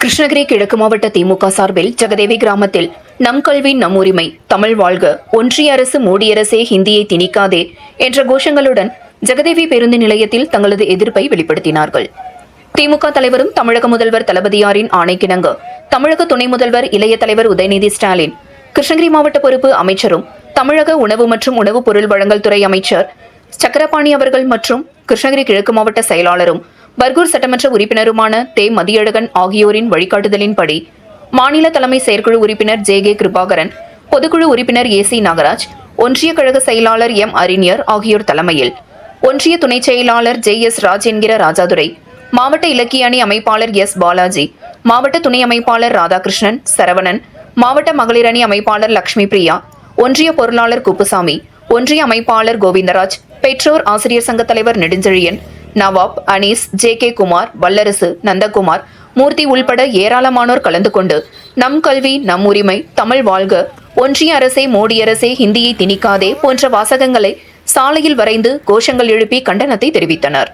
கிருஷ்ணகிரி கிழக்கு மாவட்ட திமுக சார்பில் ஜெகதேவி கிராமத்தில் நம் கல்வி நம் உரிமை தமிழ் வாழ்க ஒன்றிய அரசு மோடி அரசே ஹிந்தியை திணிக்காதே என்ற கோஷங்களுடன் ஜெகதேவி பேருந்து நிலையத்தில் தங்களது எதிர்ப்பை வெளிப்படுத்தினார்கள். திமுக தலைவரும் தமிழக முதல்வர் தளபதியாரின் ஆணைக்கிணங்க தமிழக துணை முதல்வர் இளைய தலைவர் உதயநிதி ஸ்டாலின் கிருஷ்ணகிரி மாவட்ட பொறுப்பு அமைச்சரும் தமிழக உணவு மற்றும் உணவுப் பொருள் வழங்கல் துறை அமைச்சர் சக்கரபாணி அவர்கள் மற்றும் கிருஷ்ணகிரி கிழக்கு மாவட்ட செயலாளரும் பர்கூர் சட்டமன்ற உறுப்பினருமான தே. மதியழகன் ஆகியோரின் வழிகாட்டுதலின்படி மாநில தலைமை செயற்குழு உறுப்பினர் ஜே. கே. கிருபாகரன் பொதுக்குழு உறுப்பினர் ஏ. சி. நாகராஜ் ஒன்றிய கழக செயலாளர் எம். அறிஞர் ஆகியோர் தலைமையில். ஒன்றிய துணைச் செயலாளர் ஜே. எஸ். ராஜ் என்கிற ராஜாதுரை மாவட்ட இலக்கிய அணி அமைப்பாளர் எஸ். பாலாஜி மாவட்ட துணை அமைப்பாளர் ராதாகிருஷ்ணன் சரவணன் மாவட்ட மகளிர் அணி அமைப்பாளர் லக்ஷ்மி பிரியா ஒன்றிய பொருளாளர் குப்புசாமி ஒன்றிய அமைப்பாளர் கோவிந்தராஜ் பெற்றோர் ஆசிரியர் சங்க தலைவர் நெடுஞ்செழியன் நவாப் அனீஸ் ஜே கே குமார் வல்லரசு நந்தகுமார் மூர்த்தி உள்பட ஏராளமானோர் கலந்து கொண்டு நம் கல்வி நம் உரிமை தமிழ் வாழ்க ஒன்றிய அரசே மோடி அரசே ஹிந்தியை திணிக்காதே போன்ற வாசகங்களை சாலையில் வரைந்து கோஷங்கள் எழுப்பி கண்டனத்தை தெரிவித்தனர்.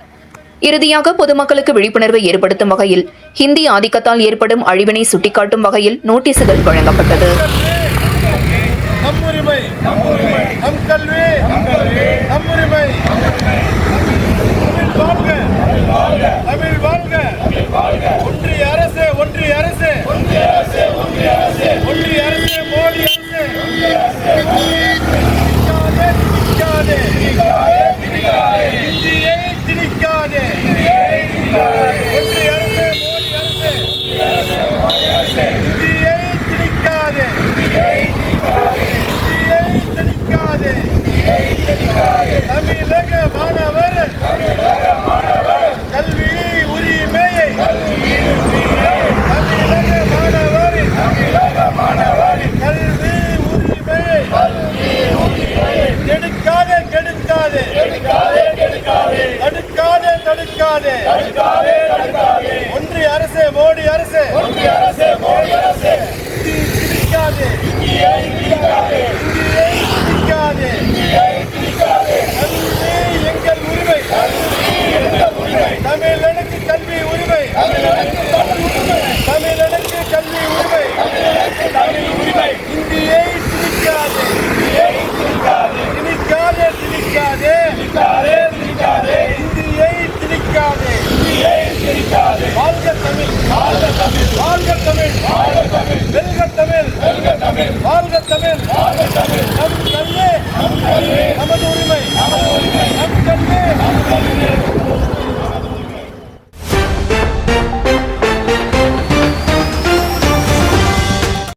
இறுதியாக பொதுமக்களுக்கு விழிப்புணர்வை ஏற்படுத்தும் வகையில் ஹிந்தி ஆதிக்கத்தால் ஏற்படும் அழிவினை சுட்டிக்காட்டும் வகையில் நோட்டீசுகள் வழங்கப்பட்டது நம் உரிமை நம் கல்வி நம் உரிமை தமிழ் வாழ்க தமிழ் வாழ்க ஒன்றிய அரசு ஒன்றிய அரசு ஒன்றிய அரசு மோடி அரசு திணிக்காதே, திணிக்காதே. இந்தியை திணிக்காதே ஒன்றிய அரசு மோடி அரசு இந்தியை திணிக்காதே இந்தியை திணிக்காதே தமிழக மாணவர் கல்வி உரிமையை தமிழக மாணவர் கல்வி உரிமையை கெடுக்காதே கெடுக்காதே தடுக்காதே. தடுக்காதே ஒன்றிய அரசு மோடி அரசு. திணிக்காதே இந்தியை திணிக்காதே கல்வி எங்கள் உரிமை. தமிழனுக்கு கல்வி உரிமை. தமிழனுக்கு கல்வி உரிமை.